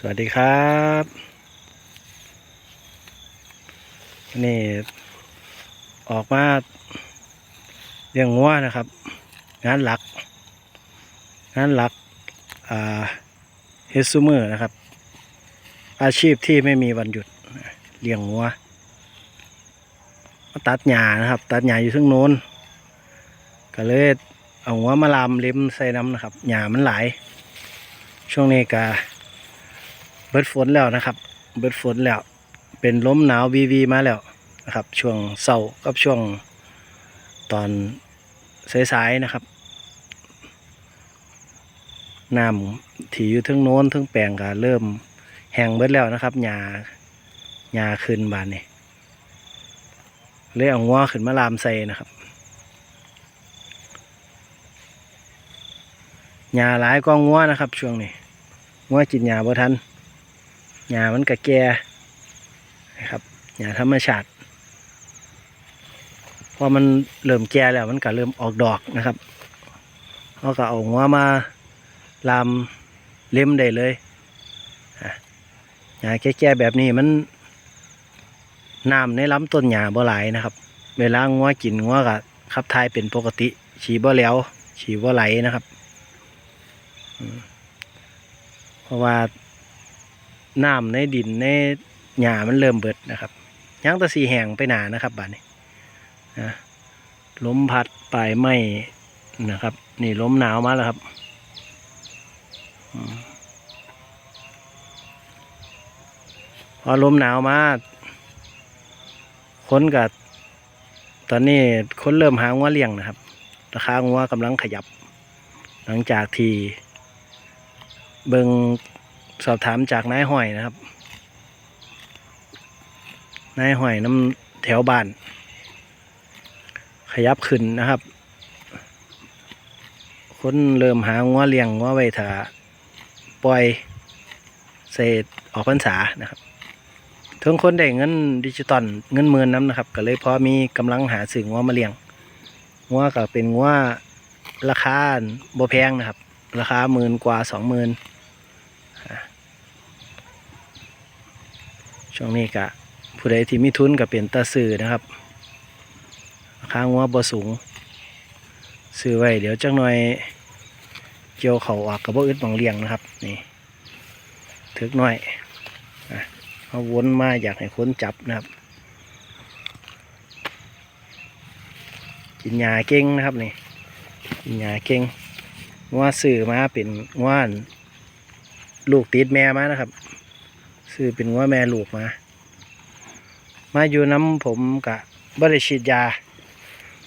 สวัสดีครับนี่ออกมาเลี้ยงงัวนะครับ งานหลัก งานหลักเฮดซูเมอร์นะครับ อาชีพที่ไม่มีวันหยุดเลี้ยงงัวมาตัดหญ้านะครับ ตัดหญ้าอยู่ทั้งโน้นก็เลยเอางัวมาลามเล็มใส่น้ำนะครับหญ้ามันหลาย ช่วงนี้ก็ เบิดฝนแล้วนะครับ เบิดฝนแล้ว เป็นลมหนาววีวีมาแล้วนะครับ ช่วงเสาร์กับช่วงตอนสายๆนะครับน้ำที่อยู่ทั้งโน้นทั้งแปลงก็เริ่มแห้งเบิดแล้วนะครับหญ้าหญ้าขึ้นบานนี่เลยเอางัวขึ้นมาลามใส่นะครับหญ้าหลายก็งัวนะครับ ช่วงนี้งัวกินหญ้าบ่ทัน หญ้ามันก็แก่นะครับหญ้าธรรมชาติพอมันเริ่มแก่แล้วมันก็เริ่มออกดอกนะครับเขาก็เอาหัวมาลามเล็มได้เลยหญ้าแก่ๆแบบนี้มันน้ำในลำต้นหญ้าบ่หลายนะครับ เวลางัวกินงัวก็ขับถ่ายเป็นปกติ ฉี่บ่แล้ว ฉี่บ่ไหลนะครับ เพราะว่า น้ำในดินในหญ้ามันเริ่มเบิดนะครับยังตะสีแห้งไปหนานะครับบ้าดนี้นะลมพัดปลายไม้นะครับ นี่ล้มหนาวมาแล้วครับพอลมหนาวมาคนกับตอนนี้คนเริ่มหางัวเลี้ยงนะครับราคางัวกำลังขยับ หลังจากที่เบิง สอบถามจากนายห้อยนะครับ นายห้อยน้ำแถวบ้าน ขยับขึ้นนะครับ คนเริ่มหางัวเลี้ยงงัวไว้ถาปล่อยเศษออกพรรษานะครับถึงคนได้เงินดิจิตอลเงินหมื่นน้ำนะครับ ก็เลยพอมีกำลังหาสื่องัวมาเลี้ยงงัวก็เป็นงัวราคาบ่แพงนะครับ ราคาหมื่นกว่าสองหมื่น ช่วงนี้กะผู้ใดที่มีทุนก็เป็นตาซื้อนะครับราคางวัวบ่สูงซื้อไว้เดี๋ยวจังหน่อยเกี่ยวเขาออกกับบ่อึดหมองเลี้ยงนะครับ นี่ถึกหน่อยอะเอาวนมาอยากให้คนจับนะครับ กินยาเก่งนะครับนี่กินยาเก่งงัวซื้อมาเป็นงัวลูกติดแม่มานะครับ ซื้อเป็นงัวแม่ลูกมา มาอยู่น้ำผมกะบริฉีดยา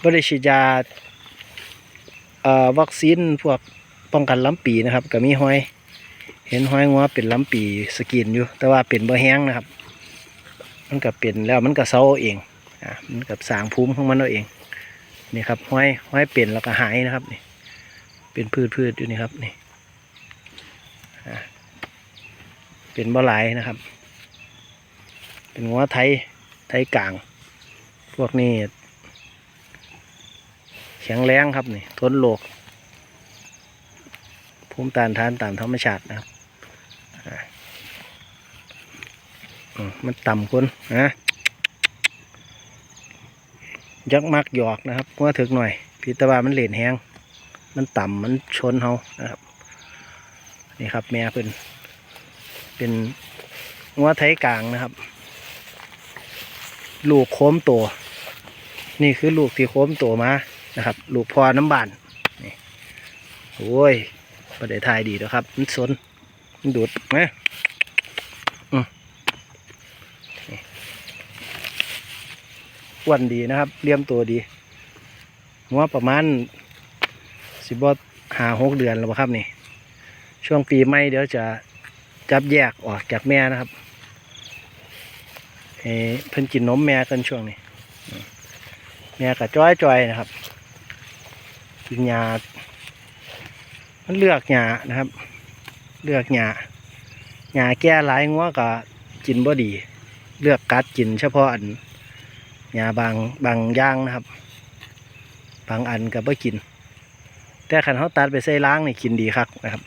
บริฉีดยาเอ่อวัคซีนพวกป้องกันล้ำปีนะครับก็มีห้อย เห็นห้อยงัวเป็นล้ำปีสกินอยู่ แต่ว่าเป็นบ่แห้งนะครับ มันก็เป็นแล้วมันก็เซาเองอะมันกับสางภูมิของมันเอาเองนี่ครับห้อยห้อยเป็นแล้วก็หายนะครับนี่เป็นพืชพืชอยู่นี่ครับนี่อะ เป็นบ่หลายนะครับ เป็นงัวไทยไทยกลาง พวกนี้แข็งแรงครับนี่ทนโลกภูมิต้านทานตามธรรมชาตินะครับมันต่ำคนนะยักมักหยอกนะครับงัวถึกหน่อยพิตว่ามันเหรียญแห้งมันต่ำมันชนเฮานะครับ นี่ครับแม่เพิ่น เป็นงัวไทยกลางนะครับ ลูกโค้มตัวนี่คือลูกที่โค้มตัวมานะครับ ลูกพอน้ำบานนี่โอ้ยประเดี๋ยวทายดีนะครับ มันสนมันดูดนะอืมอ้วนดีนะครับเลี้ยมตัวดีงัวประมาณสิบวหาหกเดือนแล้วครับนี่ ช่วงปีใหม่เดี๋ยวจะ จับแยกออกจากแม่นะครับให้เพิ่นกินนมแม่กันช่วงนี้ แม่ก็จ้อยจอยๆนะครับ กินยามันเลือกหยานะครับ เลือกหยาหยาแก้หลายงัวก็กินบ่ดี เลือกกัดกินเฉพาะอันหยาบางบางย่างนะครับ บางอันก็บ่กิน แต่ขันเขาตัดไปใส่ล้างนี่กินดีครับนะครับ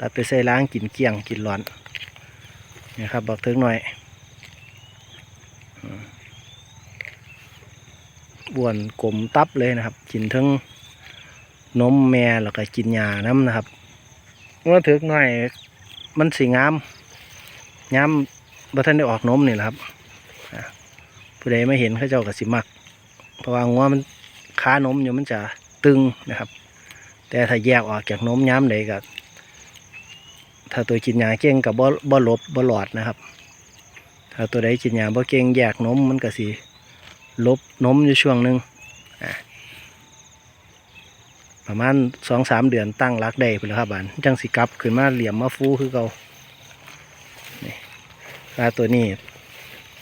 ตัดไปใส่ล้างกินเกลี้ยงกินร้อนนี่ครับบอกถึงหน่อยอืมอ้วนกลมตับเลยนะครับ กินทั้งนมแม่แล้วก็กินยาน้ำนะครับเมื่อถึงหน่อยมันสีงามงามบ่ท่านได้ออกนมนี่แหละครับอะผู้ใดไม่เห็นเขาเจ้าก็สิมัก เพราะว่างัวมันค้านมอยู่มันจะตึงนะครับ แต่ถ้าแยกออกจากนมย้ำใดก็ ถ้าตัวกินยาเก่งกับบ่บ่หลบบ่หลอดนะครับ ถ้าตัวใดกินยาบ่เก่งแยกนมมันก็สิลบนมอยู่ช่วงหนึ่งประมาณสองสามเดือนตั้งรักได้ไปแล้วครับบานจังสิกลับขึ้นมาเหลี่ยมมาฟูคือเก่าปลาตัวนี้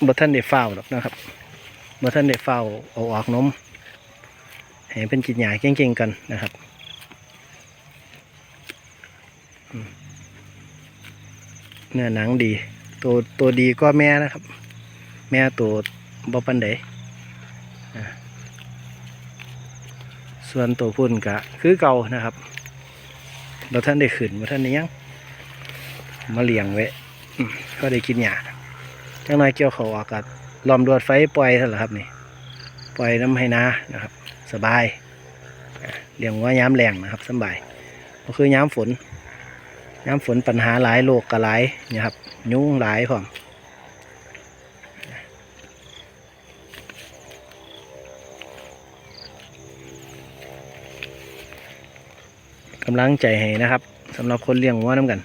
บ่ท่านได้เฝ้าวหรอกนะครับบ่ท่านได้เฝ้าวเอาออกนมให้เป็นกินยาเก่งๆกันนะครับ เนื้อหนังดี ตัวตัวดีก็แม่นะครับ แม่ตัวบ่ปันใดส่วนตัวพุ่นกะคือเก่านะครับเราท่านได้ขืนมาท่านได้ยังมาเลี้ยงไว้ก็ได้กินหญ้าจังน้อยเกี่ยวเขาออกกัดลอมดวดไฟปล่อยเท่าไหร่ครับนี่ปล่อยน้ำให้นานะครับ สบายเลี้ยงว่าย้ำแรงนะครับสบายก็คือย้ำฝน ย้ำฝนปัญหาหลายโรคกระหลายเนี่ยครับ ยุ่งหลายพร้อมกำลังใจให้นะครับสำหรับคนเลี้ยงวัวน้ำกัน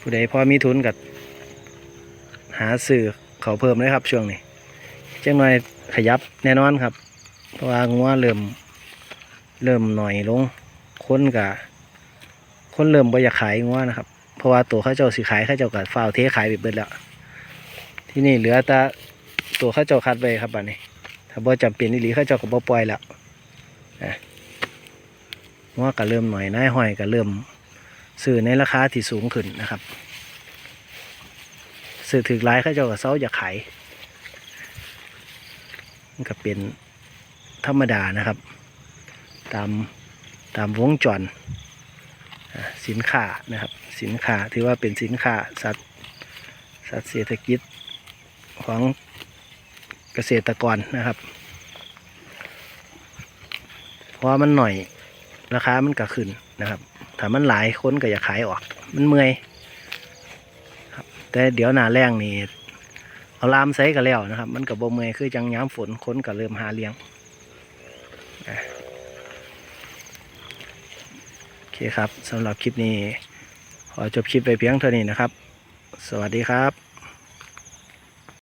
ผู้ใดพอมีทุนกับหาสื่อเขาเพิ่มเลยครับช่วงนี้เจังหน่อยขยับแน่นอนครับ เพราะว่างัวเริ่มเริ่มหน่อยลง คนกับ คนเริ่มบ่อยากขายงัวนะครับ เพราะว่าตัวเขาเจ้าสิขายเขาเจ้ากับฝ้าวเทขายไปเบิดแล้ว ที่นี่เหลือแต่ตัวเขาเจ้าคัดไว้ครับบัดนี้ ถ้าบ่จำเป็นอีหลีเขาเจ้าก็บ่ปล่อยแล้วนะงัวก็เริ่มหน่อยนายห้อยก็เริ่มซื้อในราคาที่สูงขึ้นนะครับซื้อถึกหลายเขาเจ้าก็เซาอยากขายมันก็เป็นธรรมดานะครับ ตามตามวงจรอ่า สินค้านะครับ สินค้าถือว่าเป็นสินค้าสัตว์สัตว์เศรษฐกิจของเกษตรกรนะครับเพราะมันหน่อยราคามันก็ขึ้นนะครับถ้ามันหลายคนก็อยากขายออก มันเมื่อยครับแต่เดี๋ยวหนาแรงนี่เอาลามใส่กันแล้วนะครับ มันกับโบเมอยคือจังย้ำฝนคนก็เริ่มหาเลี้ยงอะโอเคครับสำหรับคลิปนี้ ขอจบคลิปไปเพียงเท่านี้นะครับ สวัสดีครับ